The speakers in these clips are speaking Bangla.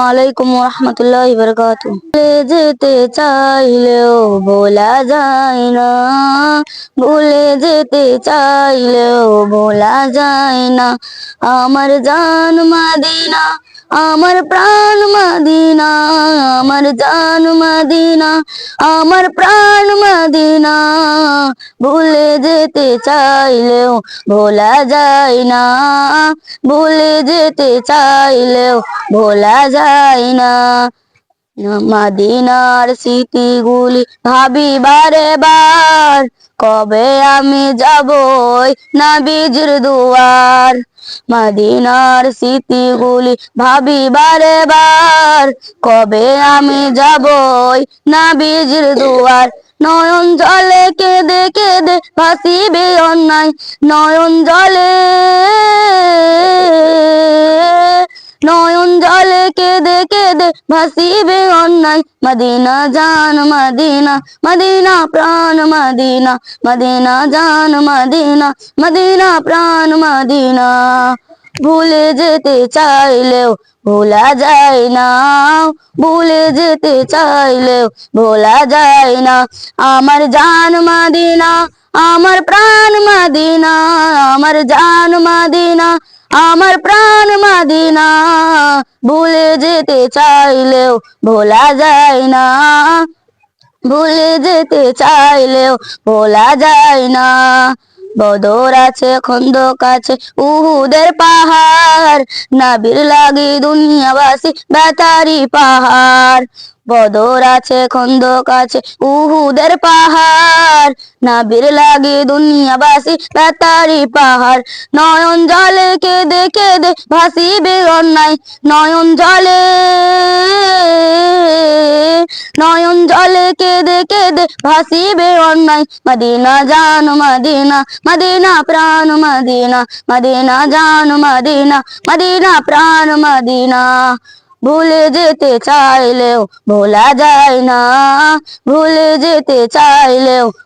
আলাইকুম রহমতুল্লাহ বরকাত যেতে চাইলেও বলা যায় না। ভুলে যেতে চাইলেও বলা যায় না। আমার জান মাদিনা, আমার প্রাণ মাদিনা আমার জান মাদিনা, আমার প্রাণ মাদিনা। ভুলে যেতে চাইলেও ভোলা যায় না, ভুলে যেতে চাইলেও ভোলা যায় না। মাদিনার স্মৃতিগুলি ভাবি বারে বার কবে আমি যাব না বীজের দুয়ার? মাদিনার স্মৃতিগুলি ভাবি বারে বার কবে আমি যাব না বীজের দুয়ার? নয়ন জলে কেঁদে কেঁদে ভাসিবে অন্যায়। নয়ন জলে নয়ন জলে কেঁদে কেঁদে ভাসিবে অন্যায় মদিনা জান মদিনা মদিনা প্রাণ মদিনা মদিনা জান মদিনা মদিনা প্রাণ মদিনা ভুলে যেতে চাইলেও ভোলা যায় না ভুলে যেতে চাইলেও ভোলা যায় না আমার জান মাদিনা আমার প্রাণ মাদিনা আমার জান মাদিনা আমার প্রাণ ভুলে যেতে চাইলেও ভোলা যায় না। ভুলে যেতে চাইলেও ভোলা যায় না। বদর আছে, খন্দক আছে, উহুদের পাহাড়। নাবির লাগি দুনিয়াবাসী বেতারি পাহাড়। বদর আছে, খন্দক আছে, উহুদের পাহাড়। নাবির লাগে দুনিয়াবাসী বেতারি পাহাড়। নয়ন জলে কেঁদে কেঁদে ভাসিবে অন্যায়। নয়ন জলে কেঁদে ভাসিবে অন্যায় মদিনা জান মদিনা মদিনা প্রাণ মদিনা মদিনা জান মদিনা মদিনা প্রাণ মদিনা ভুলে যেতে চাইলেও ভোলা যায় না ভুলে যেতে চাইলেও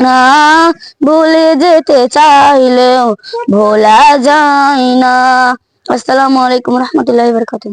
না ভুলে যেতে চাইলেও ভোলা যায় না। আসসালামু আলাইকুম রহমতুল্লাহ বরকাতুহ।